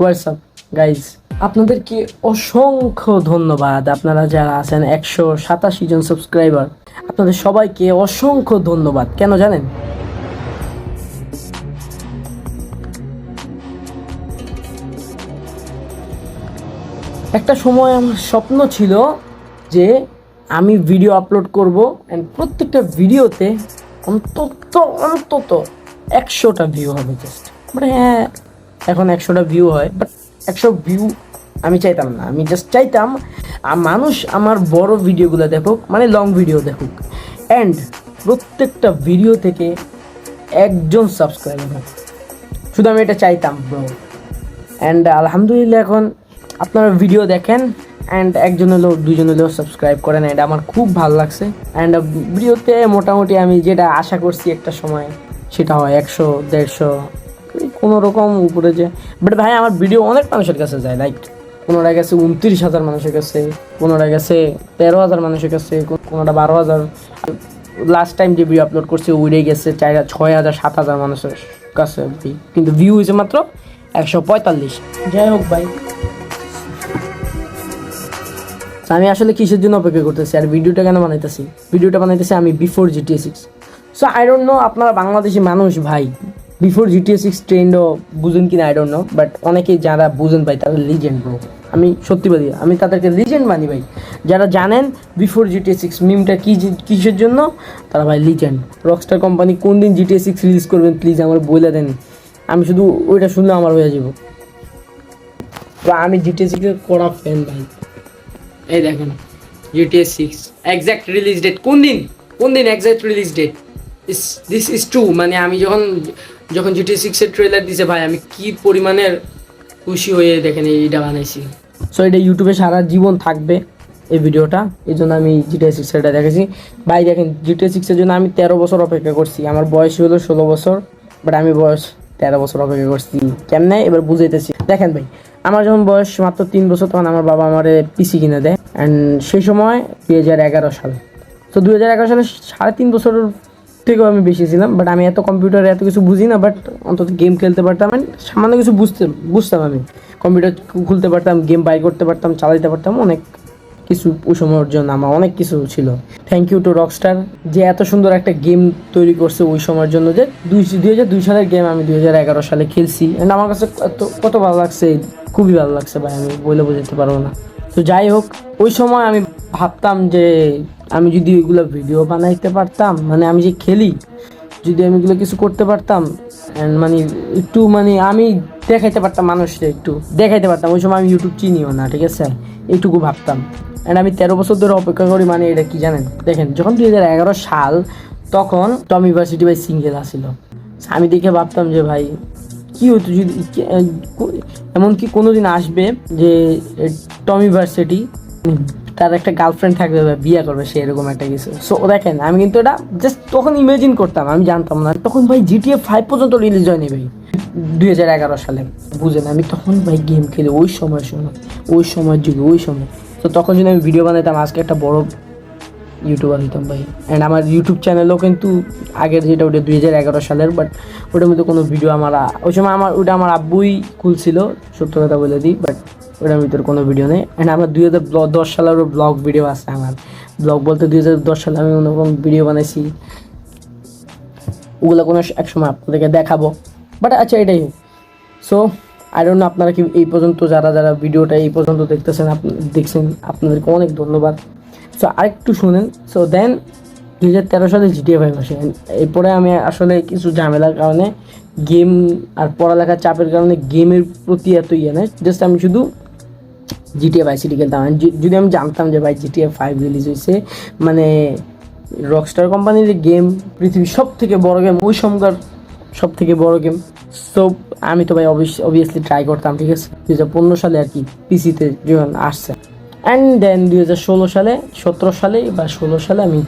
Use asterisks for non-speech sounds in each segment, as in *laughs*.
WhatsApp guys আপনাদেরকে অসংখ্য ধন্যবাদ। আপনারা যারা আছেন, একশো সাতাশি জন সাবস্ক্রাইবার আপনাদের সবাইকে অসংখ্য ধন্যবাদ। কেন জানেন? একটা সময় আমার স্বপ্ন ছিল যে আমি ভিডিও আপলোড করব অ্যান্ড প্রত্যেকটা ভিডিওতে অন্তত অন্তত একশোটা ভিউ হবে জাস্ট বাট হ্যাঁ এখন একশোটা ভিউ হয় বাট একশো ভিউ আমি চাইতাম না। আমি জাস্ট চাইতাম মানুষ আমার বড় ভিডিওগুলো দেখুক মানে লং ভিডিও দেখুক। অ্যান্ড প্রত্যেকটা ভিডিও থেকে একজন সাবস্ক্রাইবার শুধু আমি এটা চাইতাম অ্যান্ড আলহামদুলিল্লাহ এখন আপনারা ভিডিও দেখেন অ্যান্ড একজন হলেও দুজন হলেও সাবস্ক্রাইব করেন এটা আমার খুব ভালো লাগছে। অ্যান্ড ভিডিওতে মোটামুটি আমি যেটা আশা করছি একটা সময়, সেটা হয় একশো, দেড়শো কোনো রকম উপরে যে বাট ভাই, আমার ভিডিও অনেক মানুষের কাছে যায় লাইক কোনোটা গেছে উনত্রিশ হাজার মানুষের কাছে কোনোটা গেছে তেরো হাজার মানুষের কাছে কোনোটা বারো হাজার। লাস্ট টাইম যে ভিডিও আপলোড করছে উড়ে গেছে চার ছয় হাজার, সাত হাজার মানুষের কাছে। কিন্তু ভিউ হয়েছে মাত্র একশো পঁয়তাল্লিশ। যাই হোক ভাই। আমি আসলে কিসের জন্য অপেক্ষা করতেছি? আর ভিডিওটা কেন বানাইতেছি? ভিডিওটা বানাইতেছি আমি before GTA six so I don't know আপনারা বাংলাদেশি মানুষ ভাই। বিফোর জিটিএ সিক্স ট্রেন্ডও বুঝেন কিনা আই ডোন্ট নো বাট অনেকেই যারা বুঝেন ভাই, তারা লিজেন্ড ব্রো আমি সত্যি বলি, আমি তাদেরকে লিজেন্ড মানি ভাই। যারা জানেন বিফোর জিটিএ সিক্স মিমটা কী কিসের জন্য, তারা ভাই লিজেন্ড রকস্টার কোম্পানি কোন দিন জিটিএ সিক্স রিলিজ করবেন প্লিজ আমার বলে দেন। আমি শুধু ওইটা শুনলে আমার হয়ে যাব তো আমি জিটিএ সিক্সের কড়া ফ্যান ভাই। এই দেখেন GTA six exact release date কোন দিন? কোন দিন exact release date is this is true মানে আমি যখন যখন জিটিএ সিক্সের ট্রেলার দিছে, ভাই, আমি কি পরিমাণের খুশি হয়ে দেখেন এইটা বানাইছি। সো এটা ইউটিউবে সারা জীবন থাকবে এই ভিডিওটা। এই জন্য আমি জিটিএ সিক্সেরটা দেখেছি। ভাই, দেখেন জিটিএ সিক্সের জন্য আমি তেরো বছর অপেক্ষা করছি। আমার বয়স হলো ষোলো বছর বাট আমি বয়স তেরো বছর অপেক্ষা করছি। কেমনে? এবার বুঝাইতেছি। দেখেন ভাই, আমার যখন বয়স মাত্র তিন বছর, তখন আমার বাবা আমার পিসি কিনে দেয়। অ্যান্ড সেই সময় দুই হাজার এগারো সাল। তো দুই হাজার এগারো সালে সাড়ে তিন বছর থেকেও আমি বেশি ছিলাম বাট আমি এত কম্পিউটারে এত কিছু বুঝি না বাট অন্তত গেম খেলতে পারতাম সামান্য কিছু বুঝতে, বুঝতাম আমি। কম্পিউটার খুলতে পারতাম গেম বাই করতে পারতাম, চালাইতে পারতাম, অনেক কিছু ওই সময়ের জন্য আমার অনেক কিছু ছিল। থ্যাংক ইউ টু রকস্টার যে এত সুন্দর একটা গেম তৈরি করছে ওই সময়ের জন্য যে দুই দুই হাজার দুই সালের গেম আমি দুই হাজার এগারো সালে খেলছি। অ্যান্ড আমার কাছে কত ভালো লাগছে, খুবই ভালো লাগছে ভাই, আমি বলে বোঝাতে পারব না। তো যাই হোক, ওই সময় আমি ভাবতাম যে আমি যদি ওইগুলো ভিডিও বানাইতে পারতাম মানে আমি যে খেলি, যদি আমি এগুলো কিছু করতে পারতাম অ্যান্ড মানে একটু মানে আমি দেখাইতে পারতাম মানুষকে একটু, দেখাইতে পারতাম। ওই সময় আমি ইউটিউব চিনিও না, ঠিক আছে? এইটুকু ভাবতাম। অ্যান্ড আমি তেরো বছর ধরে অপেক্ষা করি মানে এটা কি জানেন? দেখেন, যখন দুই হাজার এগারো সাল, তখন টম ইউনিভার্সিটি ভাই সিঙ্গেল আসিল আমি দেখে ভাবতাম যে ভাই, কি হতো যদি এমনকি কোনো দিন আসবে যে টম ইউনিভার্সিটি তার একটা গার্লফ্রেন্ড থাকবে বা বিয়ে করবে, সে এরকম একটা কিছু। সো দেখেন, আমি কিন্তু এটা জাস্ট তখন ইমাজিন করতাম, আমি জানতাম না। তখন ভাই জিটিএ ফাইভ পর্যন্ত রিলিজ হয়নি ভাই, দুই হাজার এগারো সালে। বুঝেন, আমি তখন ভাই গেম খেলে, ওই সময় সময় ওই সময়ের যুগে, ওই সময়। তো তখন যদি আমি ভিডিও বানাইতাম, আজকে একটা বড় ইউটিউবার হইতাম ভাই। অ্যান্ড আমার ইউটিউব চ্যানেলও কিন্তু আগের যেটা, ওটা দুই হাজার এগারো সালের বাট ওটার মধ্যে কোনো ভিডিও আমার ওই সময় আমার ওটা আমার আব্বুই খুলছিল সত্য কথা বলে দিই বাট ওটার ভিতরে কোনো ভিডিও নেই। অ্যান্ড আমার দুই হাজার দশ সালেরও ব্লগ ভিডিও আছে আমার। ব্লগ বলতে দুই হাজার দশ সালে আমি কোনো ভিডিও বানাইছি। ওগুলো কোনো এক সময় আপনাদেরকে দেখাবো। বাট আচ্ছা এটাই সো আই ডোন্ট আপনারা কি এই পর্যন্ত যারা যারা ভিডিওটা এই পর্যন্ত দেখতেছেন আপনি দেখছেন, আপনাদেরকে অনেক ধন্যবাদ। সো আরেকটু শুনেন। সো দেন দুই হাজার তেরো সালে জিটিএ ফাইভ আসে। এরপরে আমি আসলে কিছু ঝামেলার কারণে গেম আর পড়ালেখার চাপের কারণে গেমের প্রতি এত ইয়ে নেই। জাস্ট আমি শুধু জিটিএ ভাই সিটি খেলতাম। যদি আমি জানতাম যে ভাই জিটিএ ফাইভ রিলিজ হয়েছে মানে রকস্টার কোম্পানির গেম পৃথিবীর সব থেকে বড় গেম ওই সময়কার সব থেকে বড় গেম সো আমি তো ভাই অবভিয়াসলি ট্রাই করতাম, ঠিক আছে? দুই হাজার পনেরো সালে আর কি পিসিতে যখন আসছে। অ্যান্ড দেন দুই হাজার ষোলো সালে, সতেরো সালে বা ষোলো সালে আমি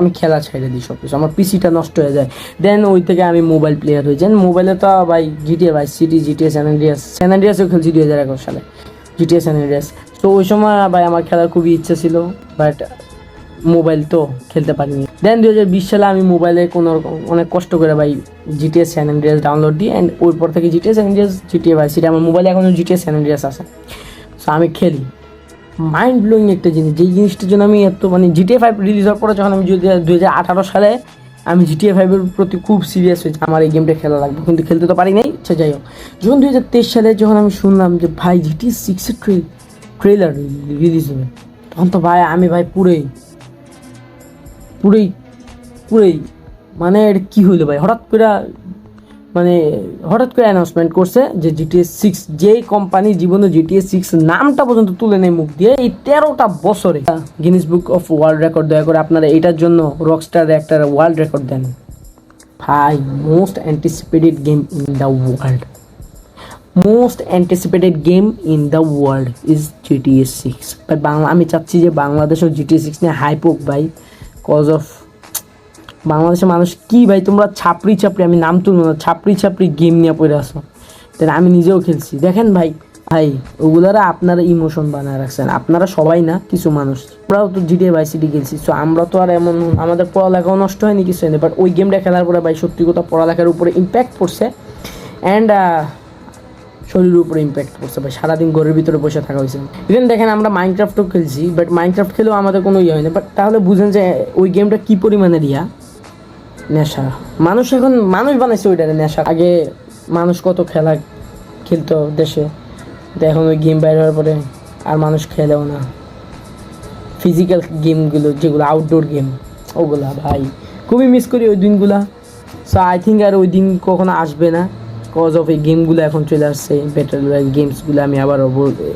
আমি খেলা ছেড়ে দিই সব কিছু আমার পিসিটা নষ্ট হয়ে যায়। দেন ওই থেকে আমি মোবাইল প্লেয়ার হয়ে যাই মোবাইলে তো ভাই জিটিএ ভাই সিটি জিটিএ স্যান অ্যান্ড্রিয়াস খেলছি দুই হাজার এগারো সালে। জিটিএ স্যান অ্যান্ড্রিয়াস তো ওই সময় ভাই আমার খেলার খুবই ইচ্ছা ছিল বাট মোবাইল তো খেলতে পারিনি। দেন দু হাজার বিশ সালে আমি মোবাইলে কোনো অনেক কষ্ট করে ভাই জিটিএস স্যান অ্যান্ড্রিয়াস ডাউনলোড দিই অ্যান্ড ওই পর থেকে জিটিএস অ্যান্ড্রিয়াস জিটিএ ভাই সেটা আমার মোবাইলে এখনও জিটিএস অ্যান্ড্রিয়াস আছে। সো আমি খেলি। মাইন্ড ব্লোয়িং একটা জিনিস, যেই জিনিসটার জন্য আমি এত মানে জিটিএ ফাইভ রিলিজ হওয়ার পরে যখন আমি দু হাজার আঠারো সালে আমি জিটিএ ফাইভের প্রতি খুব সিরিয়াস হয়েছি। আমার এই গেমটা খেলা লাগবে। কিন্তু খেলতে তো পারি নাই। সে যাই হোক। যখন দুই হাজার তেইশ সালে যখন আমি শুনলাম যে, ভাই জিটি সিক্সের ট্রে ট্রেলার রিলিজ হবে, তখন তো ভাই, আমি ভাই পুরেই পুরেই পুরেই মানে এটা কী হইল ভাই? হঠাৎ করে মানে হঠাৎ করে অ্যানাউন্সমেন্ট করছে যে জিটিএস সিক্স যেই কোম্পানি জীবনে জিটিএস সিক্স নামটা পর্যন্ত তুলে নেয় মুখ দিয়ে, এই তেরোটা বছরে Guinness book of world record দয়া করে আপনারা এটার জন্য রকস্টার একটা ওয়ার্ল্ড রেকর্ড দেন। ভাই most anticipated game in the world most anticipated game in the world is GTAS six Bangla আমি চাচ্ছি যে বাংলাদেশেও জিটিএস সিক্স নিয়ে হাইপ হোক কজ অফ বাংলাদেশের মানুষ কি ভাই, তোমরা ছাপড়ি ছাপড়ি, আমি নাম তুলবো না, ছাপড়ি ছাপড়ি গেম নিয়ে পড়ে আসো তাই আমি নিজেও খেলছি। দেখেন ভাই ভাই, ওগুলারা আপনারা ইমোশন বানায় রাখছেন। আপনারা সবাই না, কিছু মানুষ। আমরাও তো জিটিএ ভাই সিটি খেলছি। সো আমরা তো আর এমন, আমাদের পড়ালেখাও নষ্ট হয়নি, কিছু হয়নি। বাট ওই গেমটা খেলার পরে ভাই, সত্যি কথা পড়ালেখার উপরে ইম্প্যাক্ট পড়ছে। অ্যান্ড শরীরের উপরে ইম্প্যাক্ট পড়ছে ভাই। সারাদিন ঘরের ভিতরে বসে থাকা হয়েছে। ইভেন দেখেন আমরা মাইনক্রাফটও খেলছি বাট মাইনক্রাফট খেলেও আমাদের কোনো ইয়ে হয়নি। বাট তাহলে বুঝেন যে ওই গেমটা কী পরিমাণের ইয়া নেশা। মানুষ এখন, মানুষ বানাইছে ওইটারে নেশা। আগে মানুষ কত খেলা খেলতো দেশে। এখন ওই গেম বাইর হওয়ার পরে আর মানুষ খেলেও না। ফিজিক্যাল গেমগুলো যেগুলো আউটডোর গেম ওগুলা ভাই। খুবই মিস করি ওই দিনগুলা। সো আই থিঙ্ক আর ওই দিন কখনো আসবে না। কজ অফ এই গেমগুলো এখন চলে আসছে রয়্যাল গেমসগুলো আমি আবার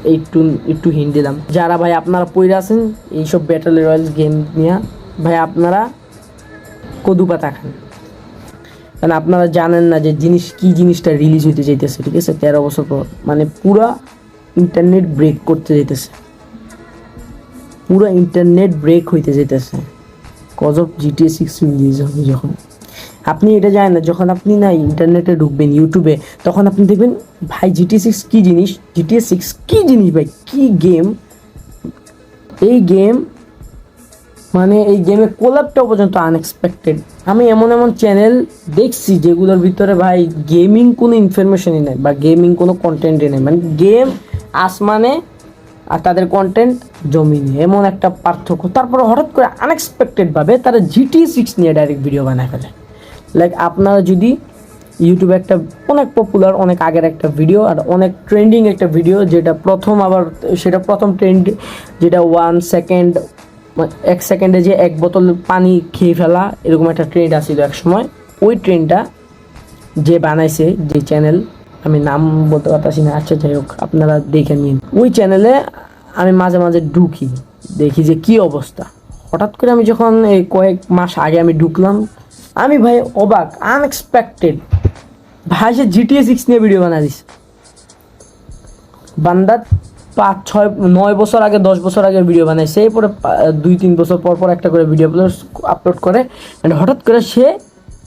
একটু একটু হিন্ট দিলাম। যারা ভাই আপনারা পড়ে আছেন, এইসব ব্যাটল রয়্যাল গেম নিয়ে, ভাই আপনারা কদু পাতা খান। কারণ আপনারা জানেন না যে জিনিস, কি জিনিসটা রিলিজ হইতে চাইতেছে, ঠিক আছে? তেরো বছর পর। মানে পুরা ইন্টারনেট ব্রেক করতে যেতেছে পুরো ইন্টারনেট ব্রেক হইতে যেতেছে cause of GTA six release হবে যখন। আপনি এটা জানেন না, যখন আপনি না ইন্টারনেটে ঢুকবেন ইউটিউবে তখন আপনি দেখবেন, ভাই জিটিএ সিক্স কী জিনিস? জিটিএ সিক্স কী জিনিস, ভাই? কী গেম এই গেম মানে এই গেমে কোলাপটাও পর্যন্ত আনএক্সপেক্টেড আমি এমন এমন চ্যানেল দেখছি যেগুলোর ভিতরে ভাই গেমিং কোনো ইনফরমেশনই নেই বা গেমিং কোনো কন্টেন্টই নেই। মানে গেম আসমানে আর তাদের কন্টেন্ট জমিনে এমন একটা পার্থক্য। তারপরে হঠাৎ করে আনএক্সপেক্টেডভাবে তারা জিটি সিক্স নিয়ে ডাইরেক্ট ভিডিও বানায় ফেলে। লাইক আপনারা যদি ইউটিউবে একটা অনেক পপুলার অনেক আগের একটা ভিডিও আর অনেক ট্রেন্ডিং একটা ভিডিও যেটা প্রথম আবার, সেটা প্রথম ট্রেন্ড যেটা ওয়ান সেকেন্ড এক সেকেন্ডে যে এক বোতল পানি খেয়ে ফেলা, এরকম একটা ট্রেন্ড আসছিল এক সময়। ওই ট্রেন্ডটা যে বানাইছে যে চ্যানেল আমি নাম বলতে পারতাছি না আচ্ছা যাই হোক, আপনারা দেখে নিন। ওই চ্যানেলে আমি মাঝে মাঝে ঢুকি, দেখি যে কি অবস্থা। হঠাৎ করে আমি যখন এই কয়েক মাস আগে আমি ঢুকলাম, আমি ভাই অবাক আনএক্সপেক্টেড ভাই সে জিটিএ সিক্স নিয়ে ভিডিও বানা দিস বান্দা পাঁচ, ছয়, নয় বছর আগে, দশ বছর আগে ভিডিও বানায় এরপরে পরে দুই, তিন বছর পর পর একটা করে ভিডিও আপলোড করে। অ্যান্ড হঠাৎ করে সে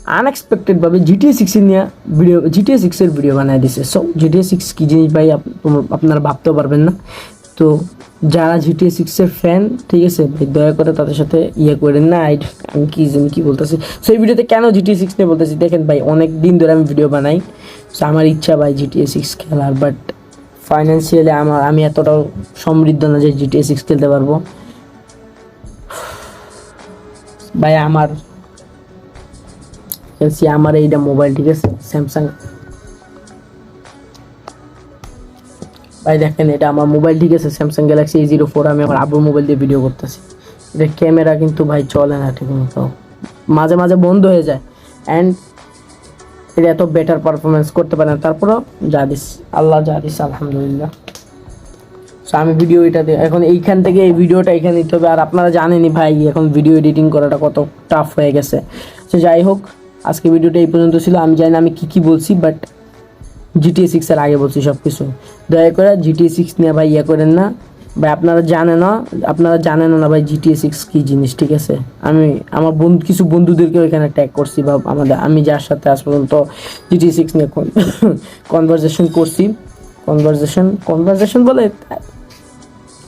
আনএক্সপেক্টেডভাবে জিটিএ সিক্সের নিয়ে ভিডিও জিটিএ সিক্সের ভিডিও বানায় দিছে। সো জিটিএ সিক্স কী জিনিস ভাই? আপ- আপনারা ভাবতেও পারবেন না। তো, যারা জিটিএ সিক্সের ফ্যান ঠিক আছে দয়া করে তাদের সাথে ইয়ে করেন না। আমি কি জানি কি বলতেছি? সেই ভিডিওতে কেন জিটিএ সিক্স নিয়ে বলতেছি? দেখেন ভাই অনেক দিন ধরে আমি ভিডিও বানাই। সো আমার ইচ্ছা ভাই জিটিএ সিক্স খেলার বাট ফাইন্যান্সিয়ালি আমার, আমি এতটাও সমৃদ্ধ না যে জিটিএ সিক্স খেলতে পারব। ভাই, আমার খেলছি আমার এইটা মোবাইল ঠিক আছে স্যামসাং ভাই, দেখেন, এটা আমার মোবাইল ঠিক আছে Samsung Galaxy A zero four আমি আমার আব্বুর মোবাইল দিয়ে ভিডিও করতেছি। এটা ক্যামেরা কিন্তু ভাই চলে না ঠিক মতো। মাঝে মাঝে বন্ধ হয়ে যায়। অ্যান্ড এটা এত বেটার পারফরমেন্স করতে পারে না। তারপরও যা দিস, আল্লাহ যা দিস, আলহামদুলিল্লাহ। সো আমি ভিডিও এটা এখন এইখান থেকে এই ভিডিওটা এখানে নিতে হবে। আর আপনারা জানেনই ভাই, এখন ভিডিও এডিটিং করাটা কত টাফ হয়ে গেছে। সো যাই হোক, আজকে ভিডিওটা এই পর্যন্ত ছিল। আমি জানি না আমি কী কী বলছি বাট জিটিএ সিক্সের আগে বলছি সব কিছু দয়া করে জিটিএ সিক্স নিয়ে ভাই ইয়ে করেন না। ভাই, আপনারা জানে না, আপনারা জানেন না ভাই জিটিএ সিক্স কী জিনিস, ঠিক আছে? আমি, আমার বন্ধু, কিছু বন্ধুদেরকে ওইখানে ট্যাগ করছি বা আমাদের, আমি যার সাথে আজ পর্যন্ত জিটিএ সিক্স নিয়ে কনভারজেশন *laughs* করছি। কনভারজেশন কনভারজেশন বলে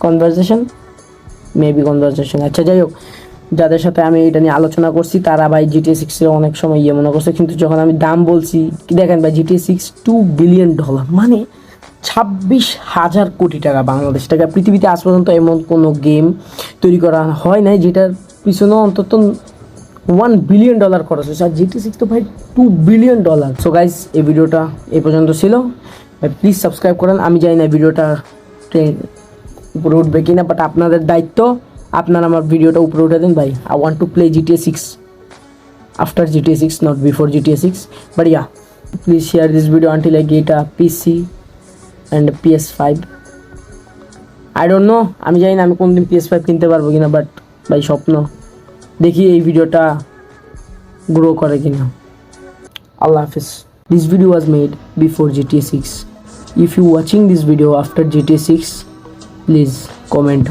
কনভারজেশন মেবি কনভারজেশন আচ্ছা যাই হোক, যাদের সাথে আমি এটা নিয়ে আলোচনা করছি, তারা ভাই জিটিএ সিক্সের অনেক সময় ইয়ে মনে করছে, কিন্তু যখন আমি দাম বলছি, দেখেন ভাই GTA six two billion dollar মানে ছাব্বিশ হাজার কোটি টাকা বাংলাদেশ। টাকা পৃথিবীতে আজ পর্যন্ত এমন কোনো গেম তৈরি করা হয় নাই যেটার পিছনে অন্তত ওয়ান বিলিয়ন ডলার খরচ হয়েছে। আর জিটি সিক্স তো ভাই two billion dollar so guys এই ভিডিওটা এ পর্যন্ত ছিল। ভাই প্লিজ সাবস্ক্রাইব করেন। আমি জানি না ভিডিওটা উপরে উঠবে কিনা বাট আপনাদের দায়িত্ব, আপনারা আমার ভিডিওটা উপরে উঠে দিন। ভাই I want to play GTA six after GTA 6 not before GTA 6 but yeah, please share this video until I get a PC and PS five I don't know আমি জানি না আমি কোনদিন পিএস ফাইভ কিনতে পারব কিনা বাট ভাই স্বপ্ন। দেখি এই ভিডিওটা গ্রো করে কিনা। আল্লাহ হাফিজ। This video was made before GTA six if you watching this video after GTA six please comment